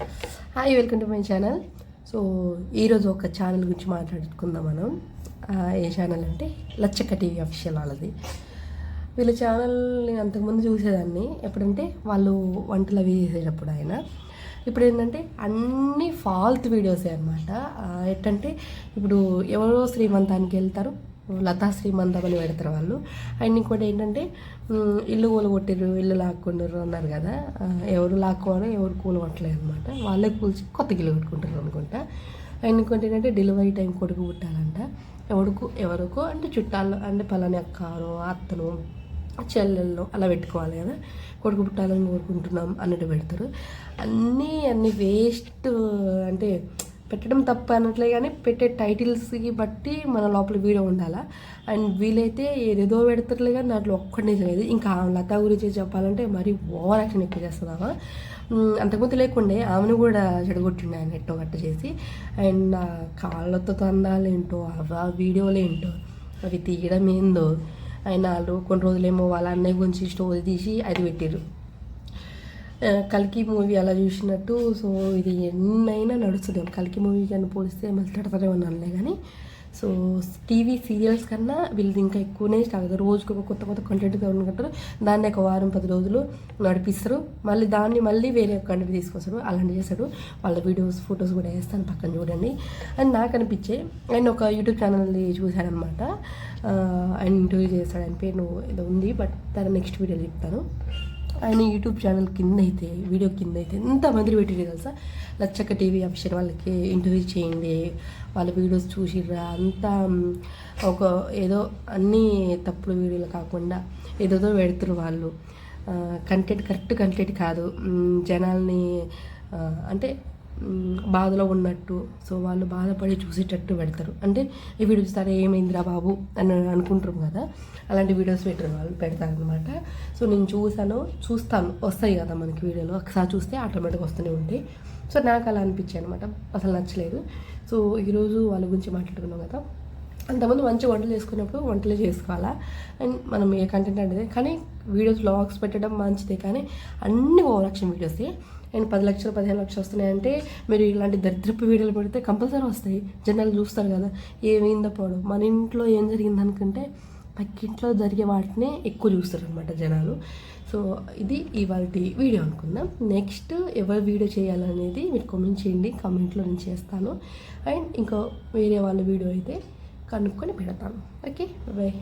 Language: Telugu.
Hi welcome to my channel so ఈరోజు ఒక ఛానల్ గురించి మాట్లాడుకుందాం మనం. ఏ ఛానల్ అంటే లచ్చక్క టీవీ అఫీషియల్ వాళ్ళది. వీళ్ళ ఛానల్ నేను అంతకుముందు చూసేదాన్ని. ఎప్పుడంటే వాళ్ళు వంటలు అవి చేసేటప్పుడు ఆయన. ఇప్పుడు ఏంటంటే అన్ని ఫాల్త్ వీడియోసే అనమాట ఎట్టంటే ఇప్పుడు ఎవరో శ్రీమంతానికి వెళ్తారు లతా శ్రీమంతం అని పెడతారు వాళ్ళు. అండ్ ఇంకోటి ఏంటంటే ఇల్లు కూల కొట్టిర్రు ఇల్లు లాక్కుంటారు అన్నారు కదా. ఎవరు లాక్కోవాలి ఎవరు కూల కొట్టలేదు అనమాట వాళ్ళే కూల్చి కొత్త ఇల్లు కట్టుకుంటారు అనుకుంటా. అండ్ ఇంకోటి ఏంటంటే డెలివరీ టైం కొడుకు పుట్టాలంట. ఎవడుకు ఎవరికో అంటే చుట్టాలు అంటే పలాని అక్కారు అత్తను చెల్లెళ్ళు అలా పెట్టుకోవాలి కదా. కొడుకు పుట్టాలని కోరుకుంటున్నాం అన్నట్టు పెడతారు. అన్నీ అన్ని వేస్ట్ అంటే పెట్టడం తప్పు అనట్లే కానీ పెట్టే టైటిల్స్కి బట్టి మన లోపల వీడియో ఉండాలా? అండ్ వీలైతే ఏదేదో పెడతారులే కానీ దాంట్లో ఒక్కటి లేదు. ఇంకా ఆమె లత గురించి చెప్పాలంటే మరీ ఓవర్ యాక్షన్ ఎక్కువ చేస్తున్నావా? అంతకుముందు లేకుండే ఆమెను కూడా చెడగొట్టిండే ఆయన ఎట్టో గట్ట చేసి. అండ్ కాళ్ళతో తందాలేంటో ఆ వీడియోలేంటో అవి తీయడం ఏందో ఆయన వాళ్ళు కొన్ని రోజులేమో వాళ్ళ అన్నయ్య గురించి స్టోరీ తీసి అది పెట్టారు కల్కి మూవీ అలా చూసినట్టు సో ఇది ఎన్నైనా నడుస్తుంది. కల్కి మూవీ కానీ పోలిస్తే మళ్ళీ తడతనే ఉన్నానులే కానీ సో టీవీ సీరియల్స్ కన్నా వీళ్ళది ఇంకా ఎక్కువనే స్టార్ట్ రోజుకి ఒక కొత్త కొత్త కంటెంట్గా అనుకుంటారు దాన్ని ఒక వారం పది రోజులు నడిపిస్తారు. మళ్ళీ దాన్ని మళ్ళీ వేరే కంటెంట్ తీసుకొస్తారు. అలాంటి చేస్తారు. వాళ్ళ వీడియోస్ ఫొటోస్ కూడా వేస్తాను పక్కన చూడండి. అండ్ నాకు అనిపించే ఆయన ఒక యూట్యూబ్ ఛానల్ చూశానమాట అండ్ ఇంటర్వ్యూ చేస్తాడు ఆయన పేరు ఏదో ఉంది బట్ దాని నెక్స్ట్ వీడియో చెప్తాను. ఆయన యూట్యూబ్ ఛానల్ కింద అయితే వీడియో కింద అయితే ఎంతమంది పెట్టారు తెలుసా? లచ్చక్క టీవీ ఆఫీసర్ వాళ్ళకి ఇంటర్వ్యూ చేయండి వాళ్ళ వీడియోస్ చూసిర్రా అంతా ఒక ఏదో అన్నీ తప్పుడు వీడియోలు కాకుండా ఏదేదో పెడుతురు వాళ్ళు. కంటెంట్ కరెక్ట్ కంటెంట్ కాదు. జనాల్ని అంటే బాధలో ఉన్నట్టు సో వాళ్ళు బాధపడి చూసేటట్టు పెడతారు. అంటే ఈ వీడియో చూస్తారా ఏమైందిరా బాబు అని అనుకుంటారు కదా అలాంటి వీడియోస్ పెట్టారు వాళ్ళు పెడతారనమాట సో నేను చూసాను చూస్తాను వస్తాయి కదా మనకి వీడియోలో. ఒకసారి చూస్తే ఆటోమేటిక్గా వస్తూనే ఉంటాయి. సో నాకు అలా అనిపించాయి అనమాట అసలు నచ్చలేదు. సో ఈరోజు వాళ్ళ గురించి మాట్లాడుకున్నాం కదా. అంతమంది మంచి వంటలు చేసుకున్నప్పుడు వంటలు చేసుకోవాలా? అండ్ మనం ఏ కంటెంట్ అంటే కానీ వీడియోస్ బ్లాగ్స్ పెట్టడం మంచిదే. కానీ అన్ని ఓవరాక్షన్ వీడియోసే. అండ్ పది లక్షలు పదిహేను లక్షలు వస్తున్నాయంటే మీరు ఇలాంటి దరిద్రపు వీడియోలు పెడితే కంపల్సరీ వస్తాయి. జనాలు చూస్తారు కదా ఏమైందో పోవడం మన ఇంట్లో ఏం జరిగింది అనుకుంటే పక్కింట్లో జరిగే వాటినే ఎక్కువ చూస్తారు అనమాట జనాలు. సో ఇది ఇవాళ వీడియో అనుకుందాం. నెక్స్ట్ ఎవరు వీడియో చేయాలనేది మీరు కామెంట్ చేయండి కామెంట్లో నేను చేస్తాను. అండ్ ఇంకా వేరే వాళ్ళ వీడియో అయితే కనుక్కొని పెడతాను. Okay bye.